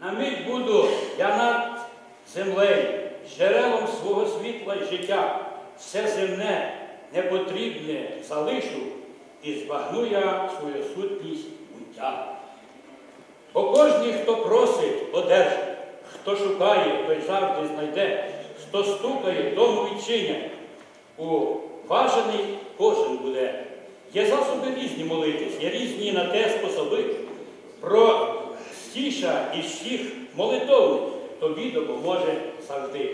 На мить буду я над землею, джерелом свого світла й життя. Все земне, непотрібне залишу, і збагну я свою сутність буття. Бо кожний, хто просить, одержить, хто шукає, той завжди знайде, хто стукає, тому відчинять. Уважений кожен буде. Є засоби різні молитись, є різні на те способи. Про із всіх молитовних тобі допоможе завжди.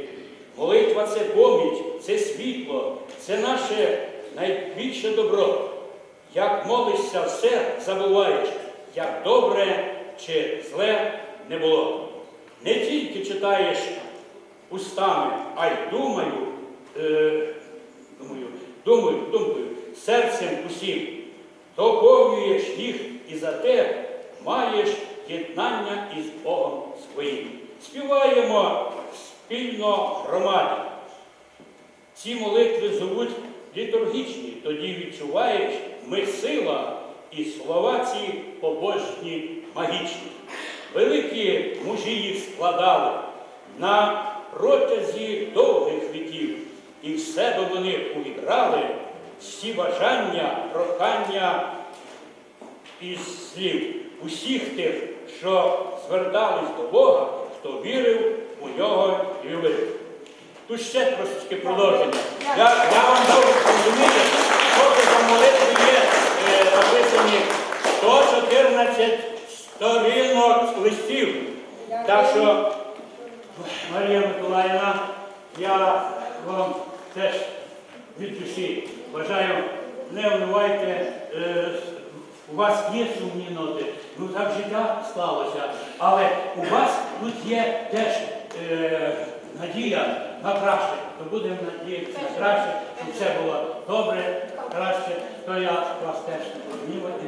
Молитва це поміч, це світло, це наше найбільше добро. Як молишся, все забуваєш, як добре чи зле не було. Не тільки читаєш устами, а й думаю, е, думаю, думаю, думкою, серцем усім, доповнюєш їх і за те маєш єднання із Богом своїм. Співаємо спільно громаді. Ці молитви звуть літургічні, тоді відчуваєш ми сила і слова ці побожні магічні. Великі мужі їх складали на протязі довгих віків, і в себе вони увібрали всі бажання, прохання із слів усіх тих, що звертались до Бога, хто вірив у нього і любив. Тут ще трошечки продовження. Я, я вам дав розуміти, що за молитви є е, написані 114 сторінок листів. Так що, Марія Миколаївна, я вам теж від душі бажаю, не вливайте, е, у вас є сумні ноти, ну так життя склалося, але у вас тут є теж е, надія на краще, то будемо надіятися на краще, щоб все було добре, краще, то я вас теж розумівати.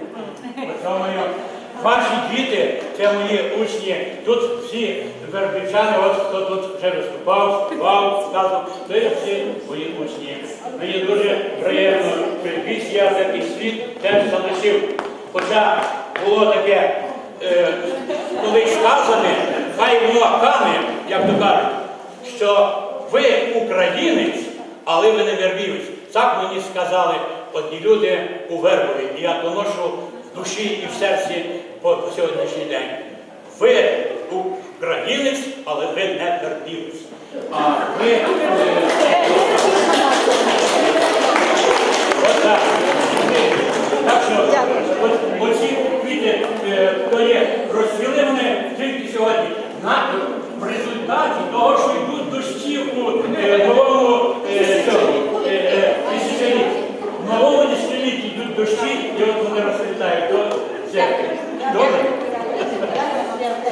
Ваші діти, це мої учні, тут всі вербівчани, от хто тут вже виступав, співав, сказав, є всі мої учні. Мені дуже приємно, що я такий світ теж залишив. Хоча було таке е, сказане, хай воно кане, як то кажуть, що ви українець, але ви не вербівець. Так мені сказали одні люди у Вербові, і я доношу в душі і в серці по сьогоднішній день. Ви українець, але ви не вербівець. А ви е, Отак. Так що от- оці квіти, е, то є, розцвіли вони тільки сьогодні. На, в результаті того, що йдуть дощі у е, новому е, цьому, е, е, десятилітті. В новому десятилітті йдуть дощі, і от вони розцвітають. То це добре.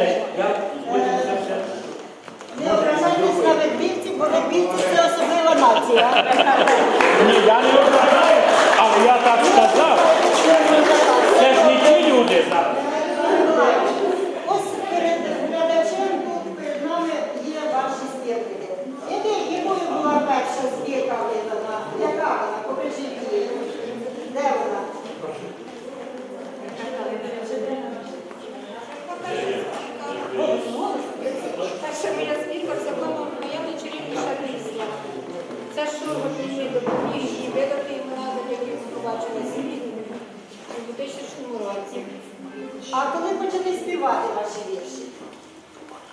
Це я потім це все. Не ображайтесь на вербівців, бо вербівці це особлива нація. Ні, я не ображаю, але я так сказав. Це ж не ті люди зараз. Ось перед глядачем тут перед нами є ваші збірки. Яке- Якою була перша збірка видана? Яка вона? Покажіть її. Де вона? Перша моя збірка це була моя найчарівніша пісня. Це що мені допоміг і видати йому назад, як я побачила світ у 2000 році. А коли почали співати ваші вірші?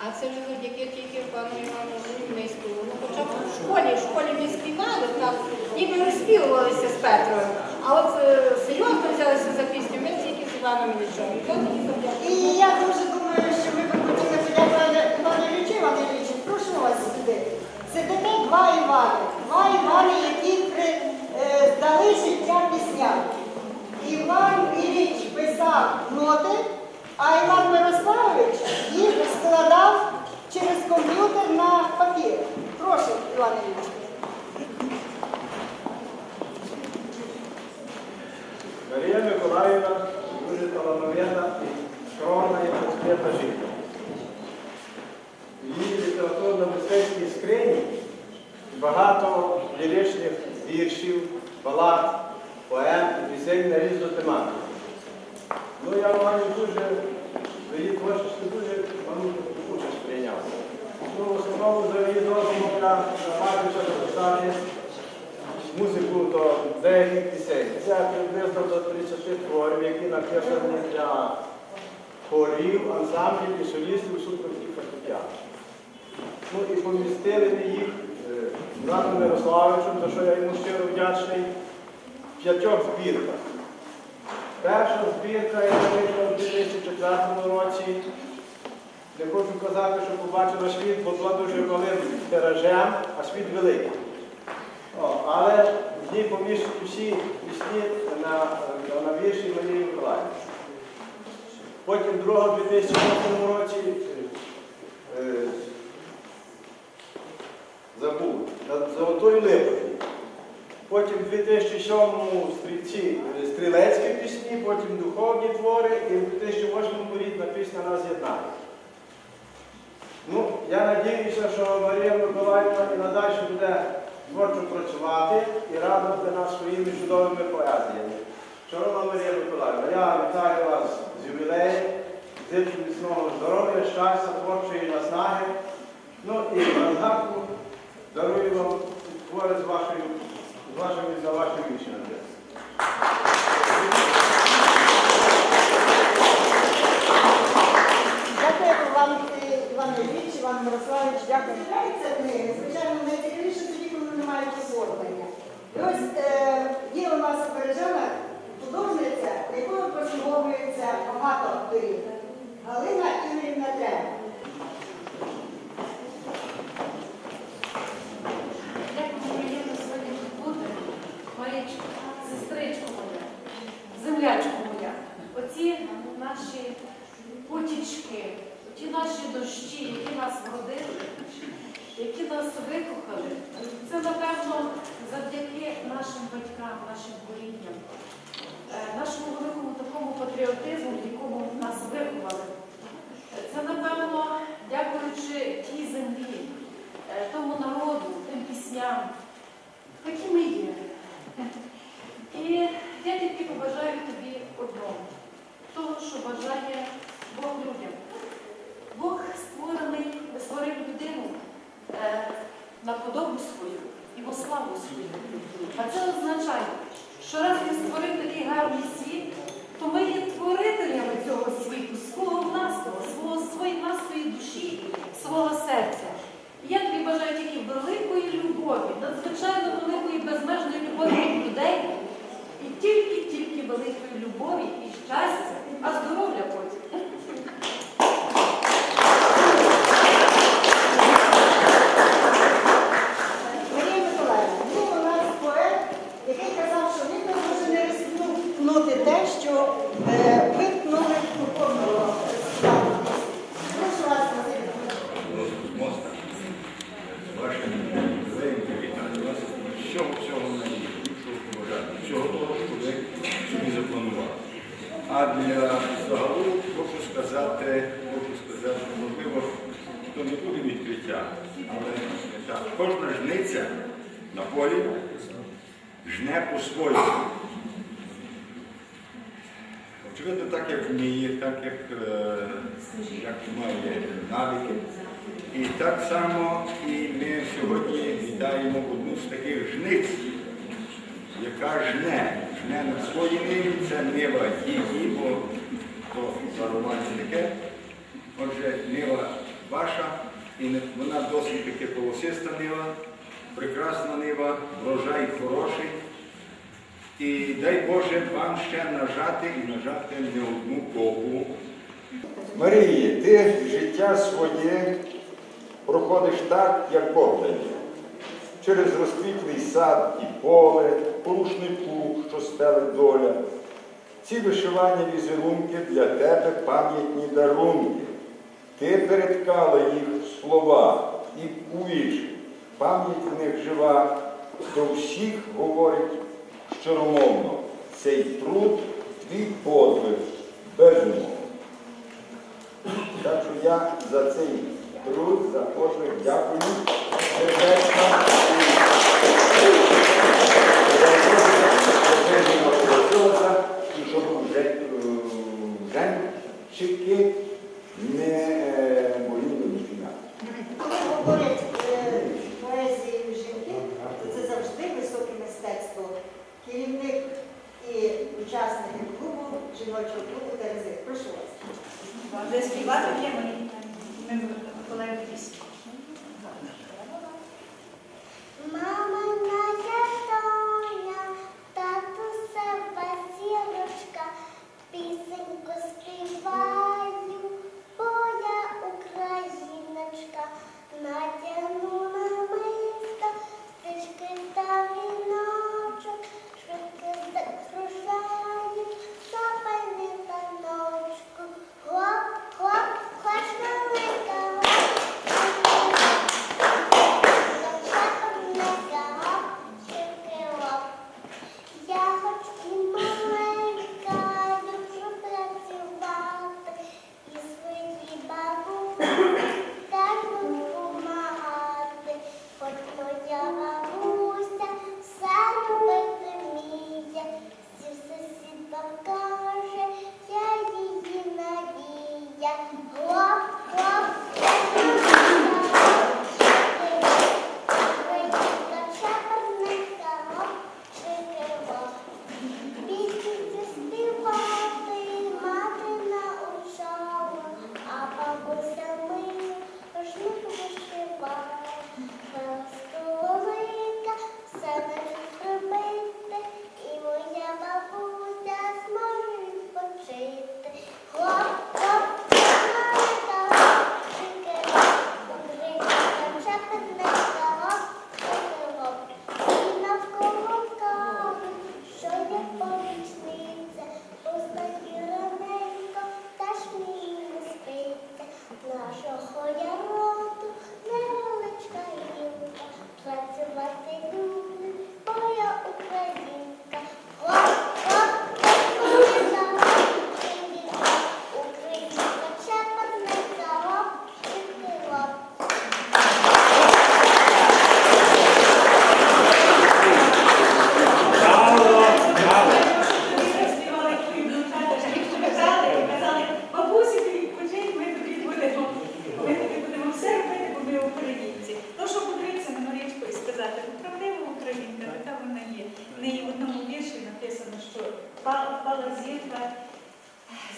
А це вже завдяки тільки пану Івану Зимницькому. Ну, хоча б в школі, в школі ми співали, так, ніби розспівувалися з Петрою. А от е, серйозно взялися за пісню, ми тільки з Іваном Іллічем. І то тоді завдяки. І я дуже думаю, що ми би хотіли подякувати Івану Іллічу. Іван Іллічу, прошу вас сюди. Сидите два Івани. Два Івани, які при, е, дали життя пісням. Іван Ілліч писав ноти, а Іван Мирославович їх складав через комп'ютер на папір. Прошу, Іван Ілліч. Марія Миколаївна дуже талановита і скромна і розкрита жінка. В її літературно-мистецькій скрині багато ліричних віршів, балад, поем, пісень на різну тематику. Ну, я маю дуже, її творчості дуже маю таку Ну, в основному за її дозволом я намагаюся написати музику до деяких пісень. Це приблизно до 30 творів, які написані для хорів, ансамблів і солістів супровідних фортепіано. Ну і помістили їх е, братом Мирославичем, за що я йому щиро вдячний, в п'ятьох збірках. Перша збірка я вийшла в 2004 році. Не хочу казати, що побачила світ, бо була дуже малим тиражем, а світ великий. О, але в ній поміщені всі пісні на, на, вірші Марії Миколаївни. Потім друга в 2008 році е, забув, над Золотою Липою. Потім в 2007-му стрільці е, стрілецькі пісні, потім духовні твори, і в 2008-му рідна пісня нас єднає. Ну, я надіюся, що Марія Миколаївна і надалі буде творчо працювати і радувати нас своїми чудовими поезіями. Шановна Марія Миколаївна, я вітаю вас з ювілеєм, зичу міцного здоров'я, щастя, творчої наснаги. Ну і на згадку дарую вам твори з вашою, з вашими за вашими вічними. Дякую вам, Іван Ілліч, Іван Мирославович, дякую. Звичайно, найцікавіше тоді, коли немає оформлення. І ось е, є у нас бережана художниця, якою послуговується багато авторів. Галина Ігорівна Трема. Як мені приємно сьогодні тут бути, Марічко, сестричко моя, землячко моя, оці наші потічки, оті наші дощі, які нас вродили, які нас викохали, це, напевно, завдяки нашим батькам, нашим корінням, е, нашому великому такому патріотизму, якому нас виховали. Це, напевно, дякуючи тій землі, е, тому народу, тим пісням, які ми є. І я тільки побажаю тобі одного, того, що бажає Бог людям. Бог створений, створив людину е, на подобу свою і во славу свою. А це означає, що раз він створив такий гарний світ, то ми є творителями цього світу, свого власного, свого, своєї власної душі, свого серця. І я тобі бажаю тільки великої любові, надзвичайно великої безмежної любові до людей, і тільки-тільки великої любові і щастя, а здоров'я потім. Марія Миколаївна, був у нас поет, який казав, що він може не ризикнути те, що е, виткнули кухонного складу. Прошу вас, Василь. А для загалу хочу сказати, хочу сказати, можливо, то не буде відкриття, але так, кожна жниця на полі жне по-своєму. Очевидно, так як вміє, так як, е, як має навики. І так само і ми сьогодні вітаємо одну з таких жниць, яка жне, жне на своїй ниві, це нива її, бо то дарування таке. Отже, нива ваша, і вона досить таки полосиста нива, прекрасна нива, врожай хороший. І дай Боже вам ще нажати і нажати не одну кову. Марії, ти життя своє проходиш так, як Бог дає. Через розквітлий сад і поле, порушний плуг, що стелить доля. Ці вишивані візерунки для тебе пам'ятні дарунки. Ти переткала їх слова і у. Пам'ять в них жива, до всіх говорить щоромовно. Цей труд твій подвиг безумовно. Так що я за цей труд, за подвиг дякую працювати, і щоб жінки не боліли до ніфіга. Коли говорять поезії жінки, то це завжди високе мистецтво. Керівник і учасник клубу, жіночого клубу Терези. Прошу вас. Співати є колеги. Впала зірка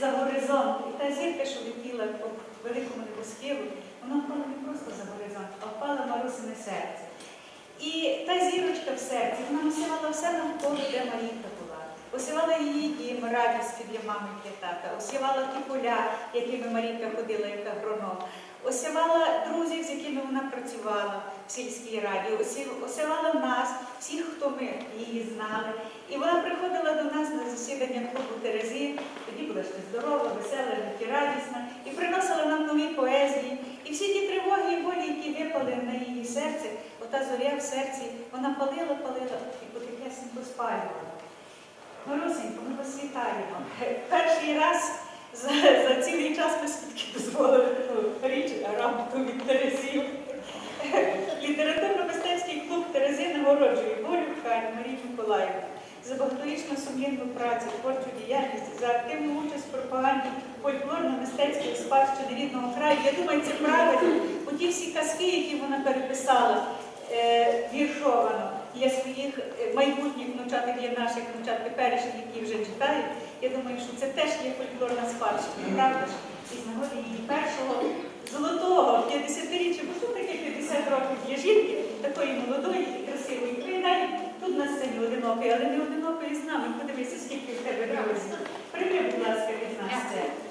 за горизонт. І та зірка, що летіла по великому небоскиву, вона впала не просто за горизонт, а впала Марусине серце. І та зірочка в серці, вона осівала все навколо, де Марійка була. Осівала її дім, радість для мами і для тата, осівала ті поля, якими Марійка ходила як агроном, осівала друзів, з якими вона працювала в сільській раді, осівала нас, всіх, хто ми її знали. І вона приходила до нас на засідання клубу Терези, тоді була ще здорова, весела, життєрадісна, і приносила нам нові поезії. І всі ті тривоги і болі, які випали на її серце, ота зоря в серці, вона палила, палила і потихесенько спалювала. Марусенько, ми вас вітаємо. Перший раз за, за цілий час ми все-таки дозволили таку річ рапту від Терезів. Літературно-мистецький клуб Терези нагороджує Борю Хані Марію Миколаївну за багаторічну сумлінну працю, творчу діяльність, за активну участь в пропаганді фольклорно-мистецької спадщини рідного краю. Я думаю, це правильно. Бо ті всі казки, які вона переписала е, віршовано для своїх е, майбутніх внучат для наших внучат теперішніх, які вже читають, я думаю, що це теж є фольклорна спадщина, правда ж? І з нагоди її першого золотого 50-річчя, бо що таке 50 років для жінки, такої молодої і красивої. Навіть тут на сцені одинокий, але не одинокий з нами. Подивися, скільки в тебе друзів. Прийми, будь ласка, від нас це.